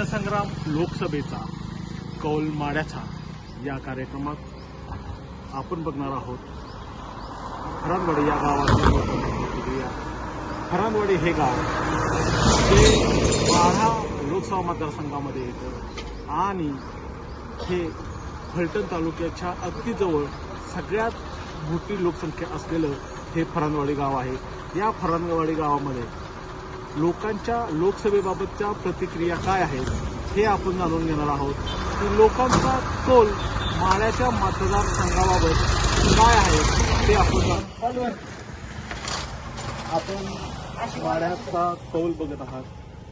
जनसंग्राम लोकसभेचा कौल माड्याचा या कार्यक्रमात आपण बघणार आहोत. हरानवाडी या गावातील लोकांची हे गाव हे बारा लोकसभा मतदारसंघामध्ये येतं आणि हे फलटण तालुक्याच्या अगदी जवळ सगळ्यात मोठी लोकसंख्या असलेलं हे फरांदवाडी गाव आहे. या फरांदवाडी गावामध्ये लोकांच्या लोकसभेबाबतच्या प्रतिक्रिया काय आहेत हे आपण जाणून घेणार आहोत. की लोकांचा कौल माळ्याच्या मतदारसंघाबाबत काय आहे ते आपण आपण माड्याचा कौल बघत आहात.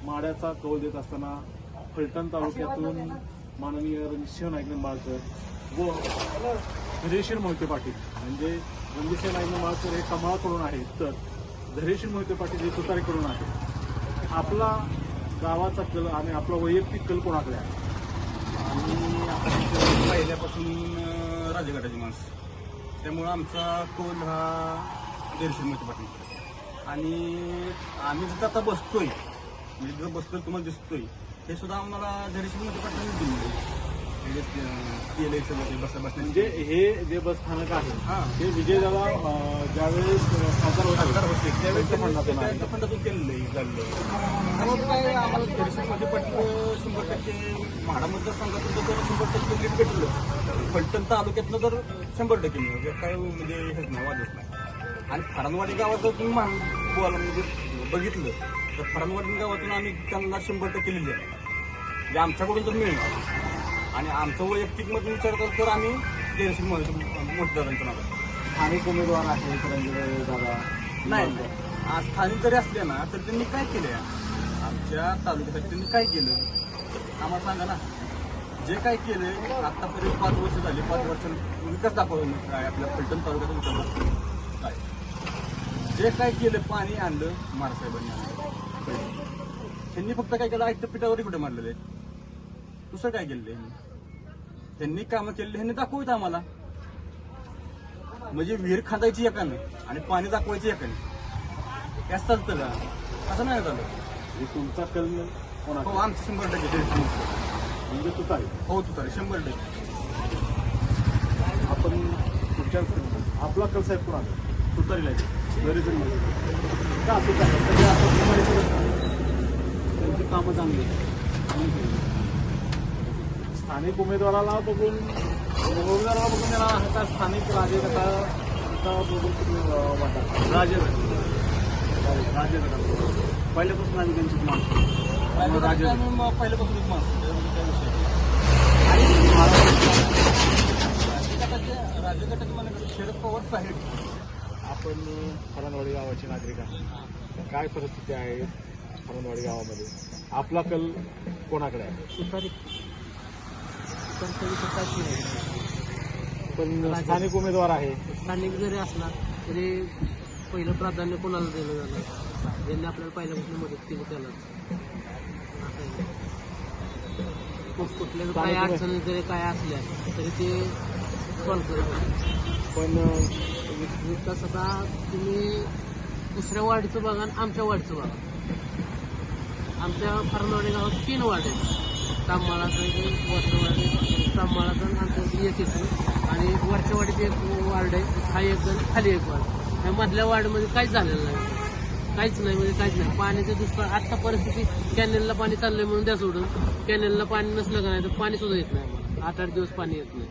माड्याचा कौल देत असताना फलटण तालुक्यातून माननीय रणजितसिंह नाईक निंबाळकर व धैर्यशील मोहिते पाटील. म्हणजे रणजितसिंह नाईक निंबाळकर हे कमळाकडून आहेत तर धैर्यशील मोहिते पाटील हे तुतारीकडून आहेत. आपला गावाचा कल आणि आपला वैयक्तिक कल कोणाकडे आहे? आणि पहिल्यापासून राजघाटाची माणसं. त्यामुळं आमचा कौल हा दर्शनमध्ये पाटील आणि आम्ही जिथं आता बसतोय म्हणजे जिथं बसतोय तुम्हाला दिसतोय हे सुद्धा आम्हाला दर्शनमध्ये पाटील दिलं म्हणजे केलं मध्ये बसा म्हणजे हे जे बस स्थानक आहे हां. ते विजयदादा ज्यावेळेस खासदार सरकार होते होते. त्यावेळेस फंडातून केलेलं आहे झालेलं काय आम्हाला पटलं शंभर टक्के म्हाडा मतदारसंघातून जर शंभर टक्के लीड भेटलं फलटण तालुक्यातलं तर शंभर टक्के जर काय म्हणजे हेच नाही वादच नाही. आणि फरणवाडी गावात जर तुम्ही मान बोला म्हणजे बघितलं तर फरणवाडी गावातून आम्ही त्यांना शंभर टक्के लिहिले आहे. जे आमच्याकडून तर मिळणार. आणि आमचं वैयक्तिक मत विचार करतो तर आम्ही दर्शन मतदारांचं नाव. स्थानिक उमेदवार आहेत रणजित दादा नाही आज स्थानिक जरी असले ना तर त्यांनी काय केलंय? आमच्या तालुक्यासाठी त्यांनी काय केलं? आम्हाला सांगा ना. जे काय केलंय आतापर्यंत पाच वर्ष झाली पाच वर्षांनी विकास दाखवलं काय आपल्या फलटण तालुक्यात विकास काय? जे काय केलं पाणी आणलं महारासाहेबांनी आणलं. त्यांनी फक्त काय केलं? आयत्या पिठावर कुठे मारलेले. दुसरं काय केलं त्यांनी त्यांनी कामं केलेली ह्यांनी दाखवत आम्हाला. म्हणजे विहीर खांदायची एकानं आणि पाणी दाखवायची एकाने. याच चालतं का? असं नाही झालं? हे तुमचा कल हो आमचं शंभर टक्के म्हणजे तुतारी हो तू तर शंभर टक्के. आपण पुढच्या आपला कल साहेब कोणाकडे तुतारीला. घरी जरी. का तुतारी. त्यांची कामं चांगली. स्थानिक उमेदवाराला बघून उमेदवाराला बघून त्यांना आता स्थानिक राजगटा आता बघून तुम्ही अं, वाटतात राजगट राजगट पहिल्यापासून आम्ही त्यांची माणसं मग पहिल्यापासूनच माणसं राजगटाचे मला शरद पवार साहेब. आपण फरणवाडी गावाचे नागरिक आहे काय परिस्थिती आहे फरणवाडी गावामध्ये? आपला कल कोणाकडे आहे? काहीच नाही. पण स्थानिक उमेदवार आहे. स्थानिक जरी असला तरी पहिलं प्राधान्य कोणाला दिलं जाणार? ज्यांनी आपल्याला पहिल्यापासून मदत केली त्याला. आहे. कुठल्या काय अडचणी जरी काय असल्या तरी ते करतात पण विकास आता तुम्ही दुसऱ्या वार्डचं बघा आणि आमच्या वार्डचं बघा. आमच्या फरनवाडी गावात तीन वार्ड आहेत. तांबाळाचं एक वरचं वार्ड आहे. तांबाळाचं आणि आमच्या एक येतो आणि वरच्या वाडीत एक वार्ड आहे. हा एक आणि खाली एक वार्ड. आणि मधल्या वार्डमध्ये काहीच झालेलं नाही. काहीच नाही म्हणजे काहीच नाही. पाण्याचं दुष्काळ आत्ता परिस्थिती कॅनेलला पाणी चाललंय म्हणून द्या सोडून. कॅनेलला पाणी नसलं का नाही तर पाणी सुद्धा येत नाही आठ आठ दिवस पाणी येत नाही.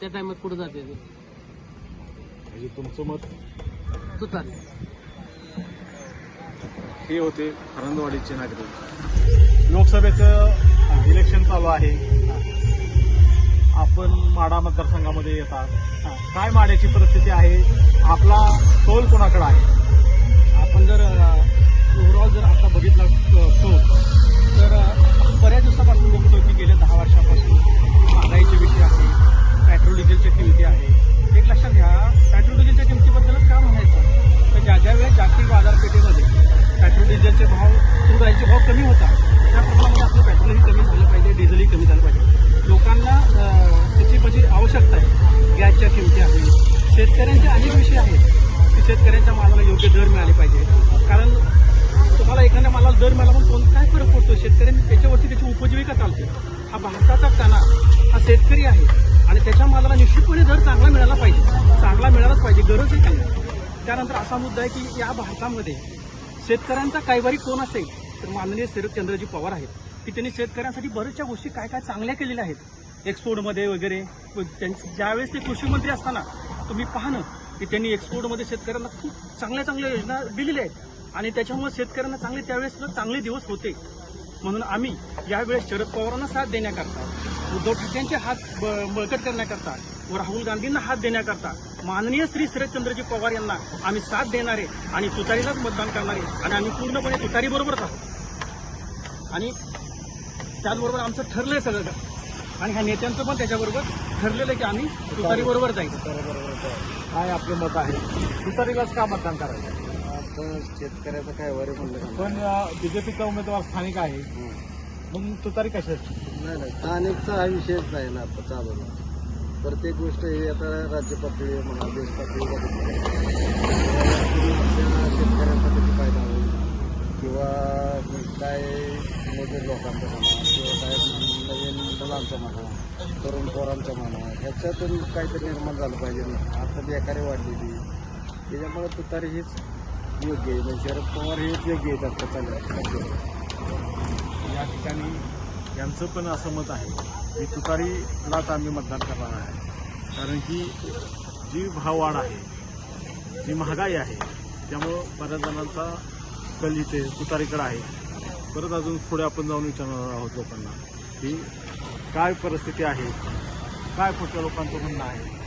त्या टायमात कुठं जाते ते? तुमचं मत? तुतारी हे होते फरणवाडीचे नागरिक. लोकसभेचं इलेक्शन चालू आहे. आपण माडा मतदारसंघामध्ये येतात. काय माड्याची परिस्थिती आहे? आपला कौल कोणाकडे आहे? आपण जर ओव्हरऑल जर आता बघितला तो तर बऱ्याच दिवसापासून बघतो की गेल्या दहा वर्षापासून महागाईचे विषय आहे पेट्रोल डिझेलच्या किमती आहे एक लक्षात घ्या शेतकऱ्यांचे अनेक विषय आहेत की शेतकऱ्यांच्या मालाला योग्य दर मिळाले पाहिजे. कारण तुम्हाला एखाद्या मालाला दर मिळाला पण कोण काय फरक पडतो? शेतकऱ्यांनी त्याच्यावरती त्याची उपजीविका चालते. हा भारताचा कणा हा शेतकरी आहे. आणि त्याच्या मालाला निश्चितपणे दर चांगला मिळाला पाहिजे. चांगला मिळालाच पाहिजे. गरज आहे त्यांना त्यानंतर असा मुद्दा आहे की या भारतामध्ये शेतकऱ्यांचा कायवारी कोण असेल तर माननीय शरदचंद्रजी पवार आहेत की त्यांनी शेतकऱ्यांसाठी बऱ्याचशा गोष्टी काय काय चांगल्या केलेल्या आहेत? एक्सपोर्टमध्ये वगैरे त्यांचे ज्यावेळेस ते कृषी मंत्री असताना तुम्ही पाहणं की त्यांनी एक्सपोर्टमध्ये शेतकऱ्यांना खूप चांगल्या चांगल्या योजना दिलेल्या आहेत. आणि त्याच्यामुळे शेतकऱ्यांना चांगले त्यावेळेस चांगले दिवस होते. म्हणून आम्ही यावेळेस शरद पवारांना साथ देण्याकरता उद्धव ठाकरेंचे हात ब- बळकट करण्याकरता व राहुल गांधींना हात देण्याकरता माननीय श्री शरदचंद्रजी पवार यांना आम्ही साथ देणारे आणि तुतारीलाच मतदान करणारे आणि आम्ही पूर्णपणे तुतारीबरोबरच आहोत. आणि त्याचबरोबर आमचं ठरलंय सगळं. आणि ह्या नेत्यांचं पण त्याच्याबरोबर ठरलेलं आहे की आम्ही तुतारी बरोबर जायचं काय आपलं मत आहे? तुतारीलाच का मतदान करायचं? शेतकऱ्याचं काय वरे म्हणलं पण बीजेपीचा उमेदवार स्थानिक आहे. मग तुतारी कशाची नाही नाही. स्थानिकचा हा विषयच नाही ना आता चालू प्रत्येक गोष्ट ही आता राज्य पातळी म्हणा देश पातळीवर आपल्या शेतकऱ्यांसाठी फायदा किंवा काय मोठे लोकांचं म्हणा किंवा काय नवीन मुलांचं म्हणा तरुण पोरांचा म्हणा ह्याच्यातून काहीतरी निर्माण झालं पाहिजे ना. आता बेकारी वाढलेली त्याच्यामुळे तुतारी हीच योग्य आहे. म्हणजे शरद पवार हेच योग्य आहेत आता चालू या ठिकाणी यांचं पण असं मत आहे की तुतारीलाच आम्ही मतदान करणार आहे. कारण की जी भाववाढ आहे जी महागाई आहे त्यामुळं बऱ्याच जणांचा कल इथे तुतारीकडे आहे. परत अजून पुढे आपण जाऊन विचारणार आहोत लोकांना की काय परिस्थिती आहे? काय पुढच्या लोकांचं म्हणणं आहे?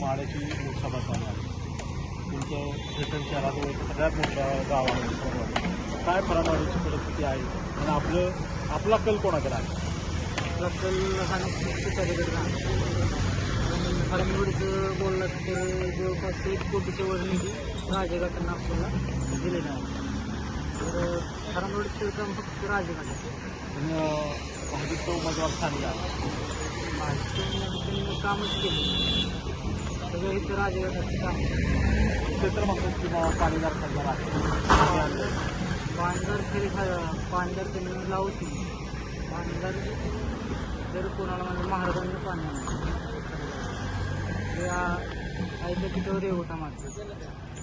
माड्याची लोकसभा चालू आहे. तुमचं फेटल शहराजवळ सगळ्यात मोठ्या गावामध्ये आहे. काय परवाडीची परिस्थिती आहे? आणि आपलं आपला कल कोणाकडे आहे? बद्दल हा नक्कीच तुतारीकडे राहणार फडणवीसचं बोललं तर जवळपास एक कोटीच्या वर निधी राजेघाटांना आपल्याला दिलेला आहे. तर फडणवीसचं काम फक्त राजेघाटाचं आणि भाजपचा उमेदवार स्थानिक आहे त्यांनी कामच केलं. सगळं इथं राजेघाटाचं काम. ते तर म्हणतात की बाबा पाणीदार खासदार आहे पाणीदार तरी पाणीदार त्यांनी लावत नाही पाणीदार जर कोणाला म्हणजे महाराजांनी पाणी आणायचं ते आ- आईच्या पिठावर होता मारतात